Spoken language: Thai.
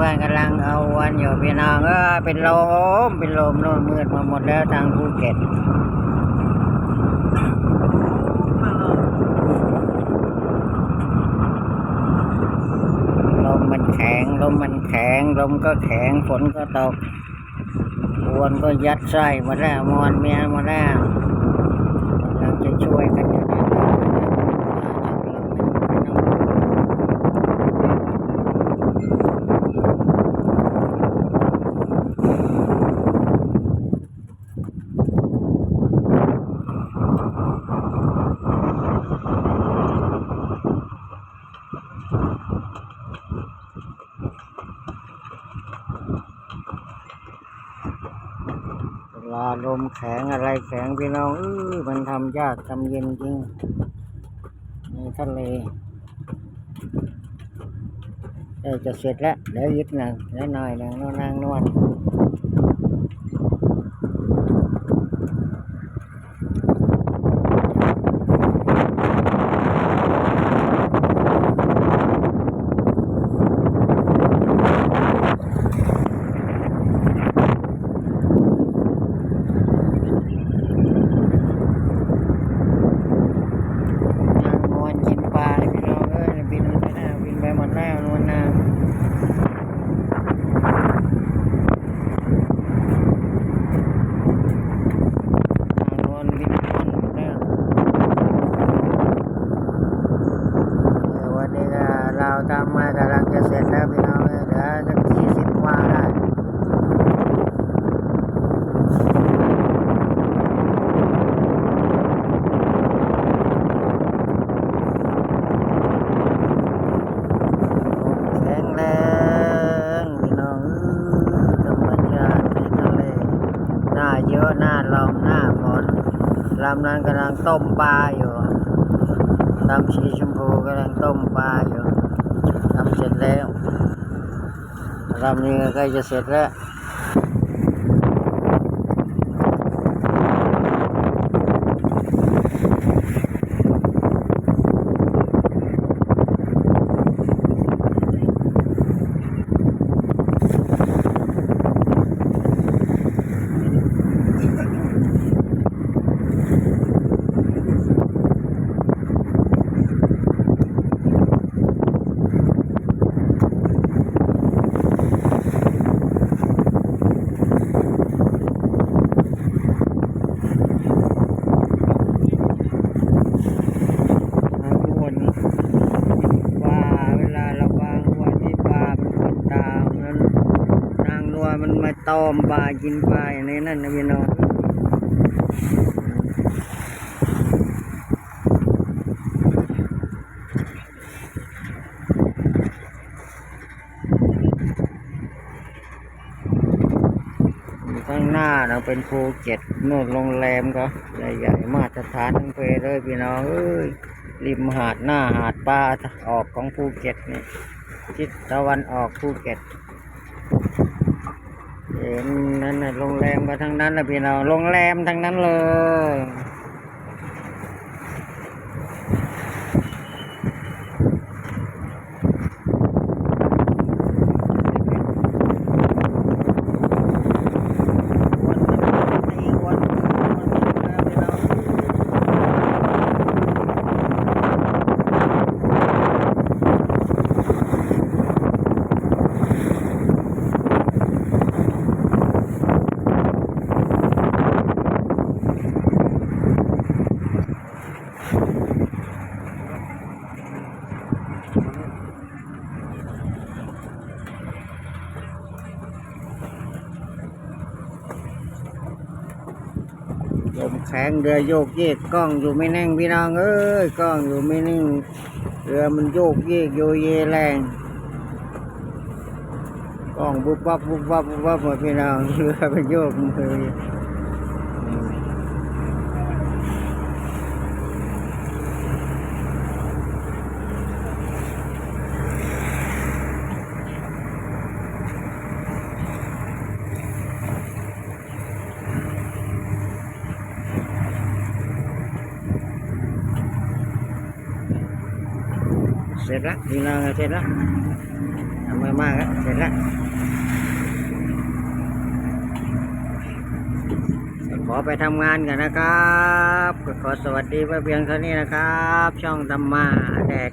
ปลาเนี่ยเพื่อนกำลังเอาวันอยู่พี่น้องเออเป็นลมเป็นลมโน่นมืดมาหมดแล้วทางภูเก็ตลมมันแข็งลมมันแข็งลมก็แข็งฝนก็ตกวนก็ยัดไส้มาแล้วมอนเมียมาแล้วเราจะช่วยกันอย่างนั้นนะ เว ลาลมแข็งอะไรแข็งพี่น้องเออมันทำยากทำเย็นจริงในทะเลเอ้ยจะเสร็จแล้วเดี๋ยวยึดหนังแล้วหน่อยหนังนวดนางนวดนางนวลกินปลาเลยพี่น้องเอ้ยบินไปแล้วบินไปหมดแล้วนวลนางนางนวลบินนวลหมดแล้ว เออวันนี้ก็เราทำมากำลังจะเสร็จแล้วพี่น้องเอ้ยเดี๋ยวสักยี่สิบว่าได้แข็งแรงพี่น้องเอ้ยธรรมชาติในทะเลหน้าเยอะหน้าลมหน้าฝนลำนั้นกำลังต้มปลาอยู่ทำสีชมพูกำลังต้มปลาอยู่ทำเสร็จแล้วทำนี้ก็ใกล้จะเสร็จแล้วมาวนว่าเวลาเราวางไวันนี้ปลามันติดตามนั้นามันมาตอมปลากินปลาอย่างนี้นั่นนะพี่น้องข้างหน้านะเป็นภูเก็ตนู่นโรงแรมก็ใหญ่ๆมาตรฐานทั้งเพเลยพี่น้องเอ้ยริมหาดหน้าหาดปลาออกของภูเก็ตนี่ทิศตะวันออกภูเก็ต เห็นนั่นน่ะโรงแรมก็ทั้งนั้นนะพี่น้องโรงแรมทั้งนั้นเลย มแข็งเรือโยกเยกกล้องอยู่ไม่แน่งพี่น้องเอ้ยกล้องอยู่ไม่นิ่งเรือมันโยกเยกโยเยแรงกล้องบุบบับบุบบับบุบบับหมดพี่น้องเรือมันโยกมือ ร็จละทีเราเสร็จละทำมามากแล้วเสร็จละขอไปทำงานกันนะครับ ขอสวัสดีไว้เพียงเท่านี้นะครับ ช่องธรรมาแดก